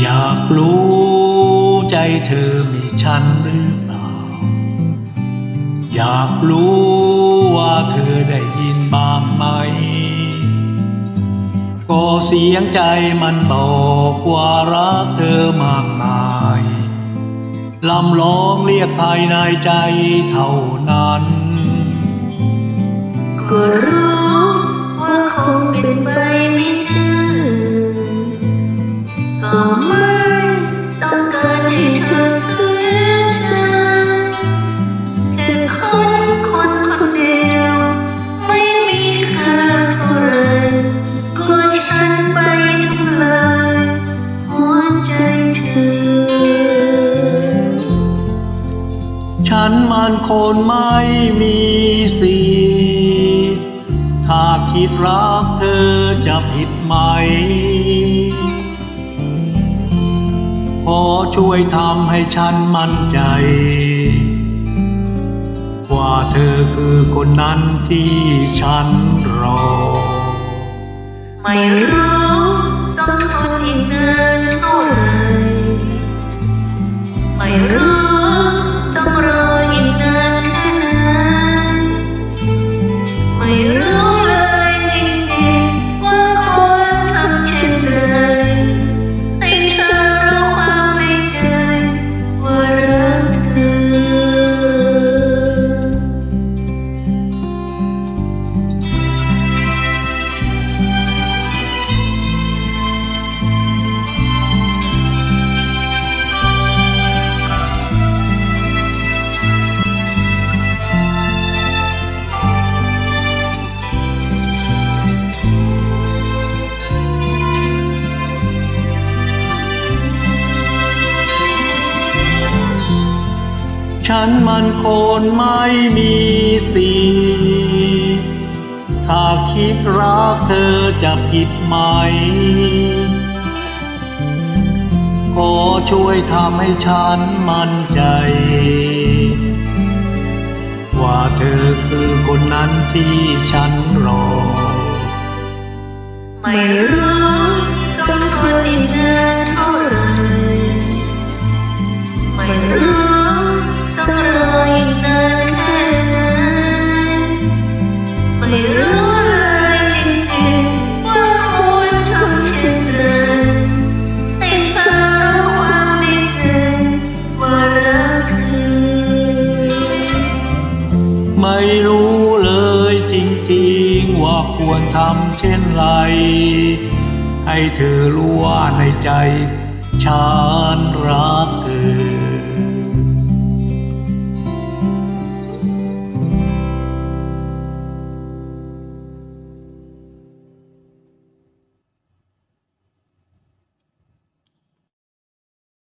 อยากรู้ใจเธอมีฉันหรือเปล่า อยากรู้ว่าเธอได้ยินบ้างไหม ก็เสียงใจมันบอกว่ารักเธอมากมายลำร้องเรียกภายในใจเท่านั้น ก็รู้ว่าคงเป็นไป ไม่ต้องการให้เธอเสียใจแค่คนคนคนเดียว ไม่มีค่าเท่าไรกลัวฉันไปทำลายหัวใจเธอ ฉันมันคนไม่มีสิถ้าคิดรักเธอจะผิดไหม ขอช่วยทำให้ฉันมั่นใจ ว่าเธอคือคนนั้นที่ฉันรอ ไม่รู้ต้องทนอีกนานเท่าไรไม่รู้ ฉันมันโคนไม่มีสิทธิ์ถ้าคิดรักเธอจะผิดไหม ขอช่วยทำให้ฉันมั่นใจ ว่าเธอคือคนนั้นที่ฉันรอ ไม่รู้ ไม่รู้เลยจริงๆ ว่าควรทำเช่นไร ให้เธอรู้ว่าในใจ ฉันรักเธอ